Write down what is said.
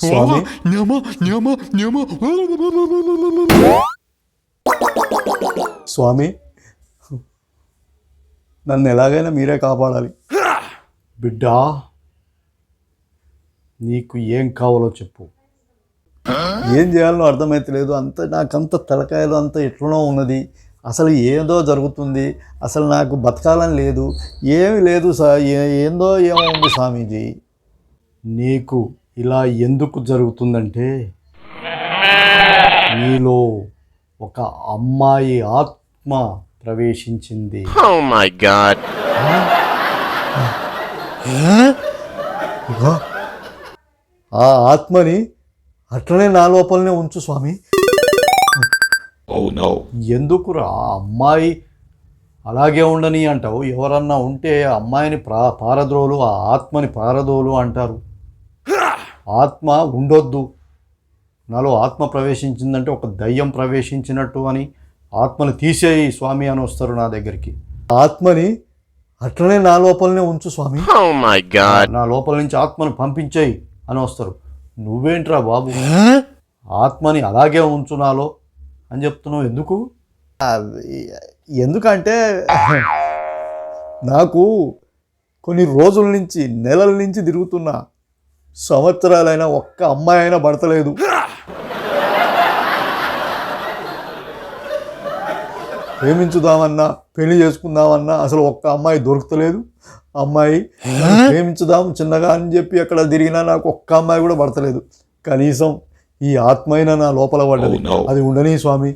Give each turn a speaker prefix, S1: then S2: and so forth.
S1: స్వామి? స్వామి నన్ను ఎలాగైనా మీరే కాపాడాలి బిడ్డా నీకు ఏం కావాలో చెప్పు ఏం చేయాలో అర్థమైతలేదు. అంత నాకంత తలకాయలు అంత ఎట్లనో ఉన్నది. అసలు ఏదో జరుగుతుంది. అసలు నాకు బతకాలని లేదు. ఏమి లేదు సా ఏ- ఏందో ఏమో ఉంది స్వామీజీ? నీకు ఇలా ఎందుకు జరుగుతుందంటే నీలో ఒక అమ్మాయి ఆత్మ ప్రవేశించింది.
S2: Oh
S1: ఆ ఆత్మని అట్లనే నా లోపలనే ఉంచు స్వామి.
S3: Oh.
S1: ఎందుకురా? అమ్మాయి అలాగే ఉండని అంటావు. ఎవరన్నా ఉంటే ఆ అమ్మాయిని ప్రా పారద్రోలు ఆ ఆత్మని పారదోలు అంటారు. ఆత్మ ఉండొద్దు. నాలో ఆత్మ ప్రవేశించిందంటే ఒక దయ్యం ప్రవేశించినట్టు అని ఆత్మని తీసేయి స్వామి అని వస్తారు నా దగ్గరికి. ఆత్మని అట్లనే నా లోపలనే ఉంచు స్వామి.
S2: Oh.
S1: నా లోపల నుంచి ఆత్మను పంపించేయి అని వస్తారు. నువ్వేంట్రా బాబు? ఆత్మని అలాగే ఉంచు నాలో అని చెప్తున్నావు ఎందుకు? ఎందుకంటే నాకు కొన్ని రోజుల నుంచి నెలల నుంచి తిరుగుతున్నా సంవత్సరాలైనా ఒక్క అమ్మాయి అయినా పడతలేదు. ప్రేమించుదామన్నా పెళ్ళి చేసుకుందామన్నా అసలు ఒక్క అమ్మాయి దొరుకుతలేదు. అమ్మాయి ప్రేమించుదాం చిన్నగా అని చెప్పి అక్కడ తిరిగినా నాకు ఒక్క అమ్మాయి కూడా పడతలేదు కనీసం ఈ ఆత్మైన నా లోపల పడ్డది
S3: Oh.
S1: అది ఉండని స్వామి